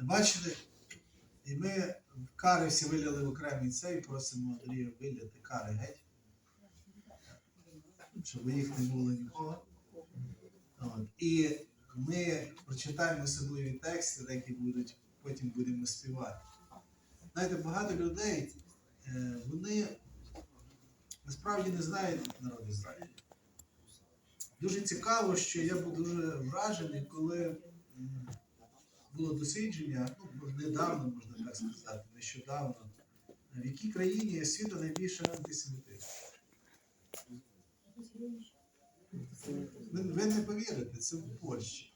Бачите, і ми кари всі виляли в окремий цей, просимо Андрія виляти кари геть. Щоб їх не було нікого. От. І ми прочитаємо особливі тексти, які будуть, потім будемо співати. Знаєте, багато людей, е, вони насправді не знають народ Ізраїля. Дуже цікаво, що я був дуже вражений, коли було дослідження, ну, недавно, можна так сказати, нещодавно, в якій країні світу найбільше антисемітизм. Ви, не повірите, це в Польщі.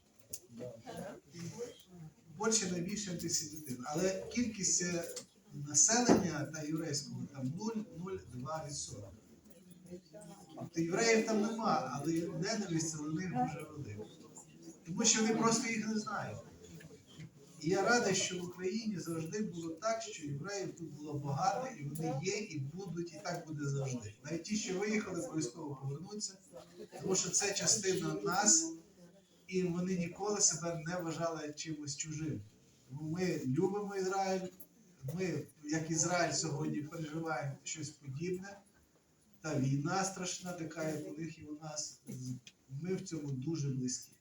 В Польщі найбільше антисемітизм. Але кількість е, населення та єврейського там 0,02%. Тобто євреїв там нема, але ненависть на них дуже велика. Тому що вони просто їх не знають. І я радий, що в Україні завжди було так, що євреїв тут було багато, і вони є, і будуть, і так буде завжди. Навіть ті, що виїхали, обов'язково повернуться, тому що це частина нас, і вони ніколи себе не вважали чимось чужим. Тому ми любимо Ізраїль, ми, як Ізраїль, сьогодні переживаємо щось подібне. Та війна страшна, така, як у них і у нас. Ми в цьому дуже близькі.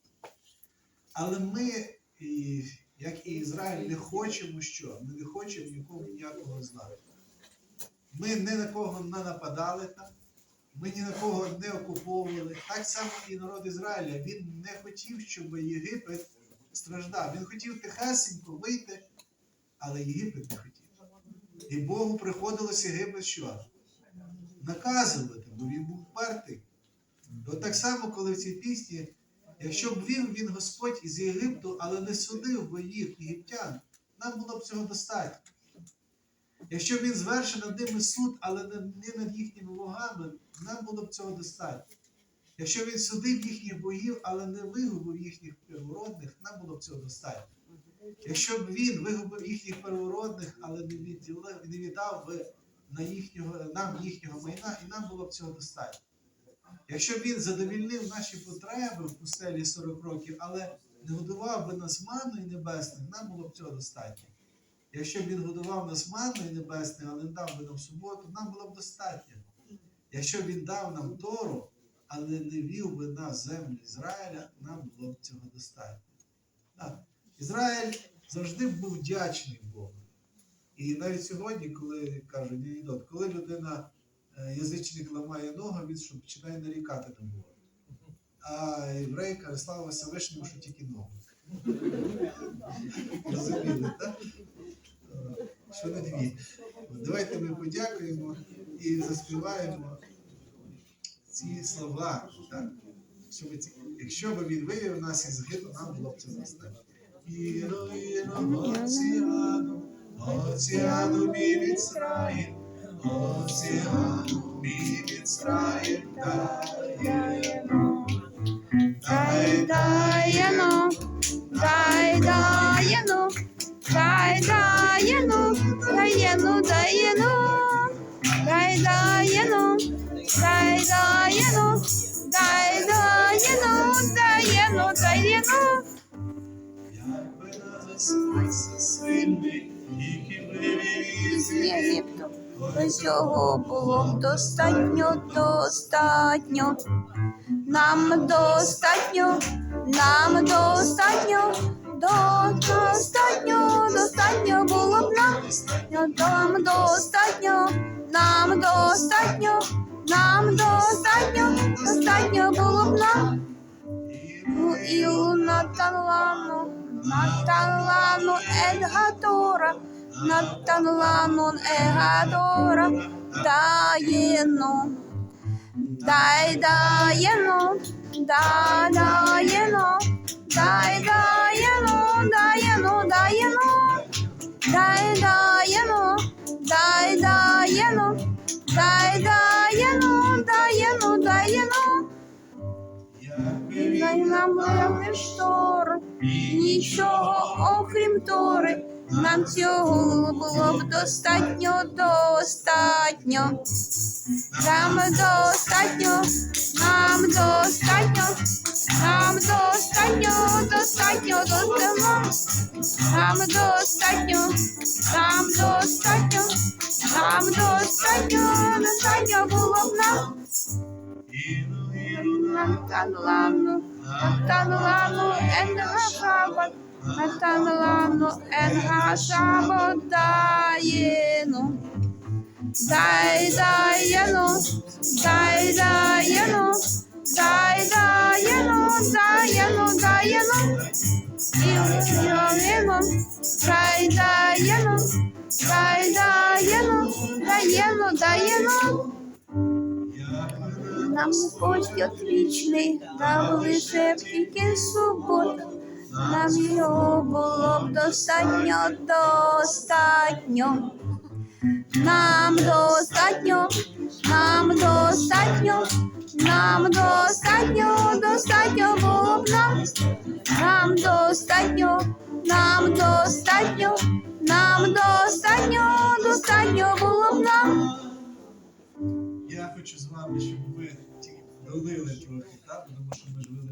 Але ми, і, як і Ізраїль, не хочемо що? Ми не хочемо нікому ніякого зла. Ми ні на кого не нападали там, ми ні на кого не окуповували. Так само і народ Ізраїля. Він не хотів, щоб Єгипет страждав. Він хотів тихесенько вийти, але Єгипет не хотів. І Богу приходилось Єгипет що? Наказувати, бо він був впертий. От так само, коли в цій пісні, якщо б він, він Господь із Єгипту, але не судив би їх єгиптян, нам було б цього достатньо. Якщо б він звершив над ними суд, але не над їхніми богами, нам було б цього достатньо. Якщо він судив їхніх богів, але не вигубив їхніх первородних, нам було б цього достатньо. Якщо б він вигубив їхніх первородних, але не віддав би на їхнього, нам їхнього майна, і нам було б цього достатньо. Якщо б він задовільнив наші потреби в пустелі 40 років, але не годував би нас манною небесною, нам було б цього достатньо. Якщо б він годував нас манною небесною, але не дав би нам суботу, нам було б достатньо. Якщо б він дав нам Тору, але не вів би нас землю Ізраїля, нам було б цього достатньо. Так. Ізраїль завжди був вдячний Богу. І навіть сьогодні, коли кажуть анекдот, коли людина, е, язичник ламає ногу, він що починає нарікати на Бога. А єврей каже, слава Всевишньому, що тільки ногу. Розуміли, так? Що не дві. Давайте ми подякуємо і заспіваємо ці слова. Так? Щоб ці... Якщо б він вивів нас із гиду, нам було б це достатньо. Оціану мій Міцраїм, оціану мій Міцраїм, даєно. Дай даєно, дай даєно, дай даєно, даєно, даєно, дай даєно, дай даєно, дай даєно, даєно, даєно. Якби нас Господь сильний, із Єгипту без цього було достатньо, достатньо. Нам достатньо, нам достатньо, до достатньо, достатньо було б нам, нам достатньо, нам достатньо, нам достатньо, достатньо було б нам. Ну і Наталану, Наталану Едгатора, Наталану Егадора, даєно, дай даєно, да даєно, дай даєно, даєно, даєно, дай даєно, дай даєно, дай даєно, даєно, даєно. й намили штор, нічого, окрім тори, нам цього було б достатньо, достатньо. Нам достатньо, нам достатньо, нам достатньо, достатньо достемо, нам достатньо, нам достатньо, нам достатньо, достатньо було б нам. Ладно, ладно. Нам танулану, нам танулану, енга шабат, нам танулану, енга шабат даєну. Дай даєну, дай даєну, дай даєну, даєну, даєну. Даєну, дай даєну, дай даєну, даєну, даєну. Нам Господь отличний, дав лише тільки суботу. Нам його було б достатньо, достатньо. Нам достатньо, нам достатньо, нам достатньо, достатньо було б нам. Нам достатньо, нам достатньо, нам достатньо, достатньо було б нам. Я хочу з вами, щоб ви тільки трохи, так? Тому що ми ж виливали.